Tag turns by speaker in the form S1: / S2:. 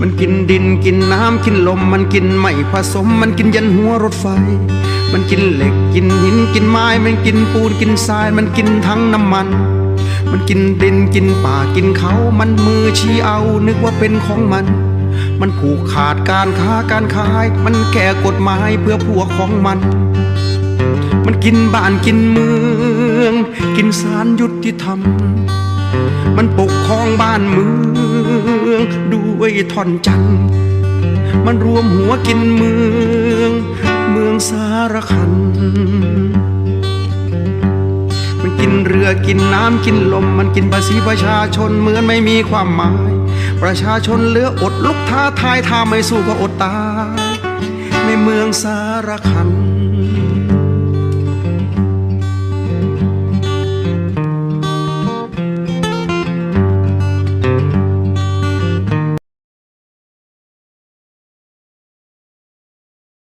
S1: มันกินดินกินน้ำกินลม มันกินไม่ผสม มันกินยันหัวรถไฟ มันกินเหล็กกินหินกินไม้ มันกินปูนกินทราย มันกินทั้งน้ำมัน มันกินดินกินป่ากินเขา มันมือชี้เอานึกว่าเป็นของมัน มันผูกขาดการค้าการขาย มันแก่กฎหมายเพื่อพวกของมัน มันกินบ้านกินเมือง กินสารยุติธรรม มันปกครองบ้านเมือง องด้วยท่อนจันมันรวมหัวกินเมือง เมืองสารคัน มันกินเรือกินน้ำกินลม มันกินภาษีประชาชนเหมือนไม่มีความหมาย ประชาชนเหลืออดลุกท้าทายถ้าไม่สู้ก็อดตายในเมืองสารคัน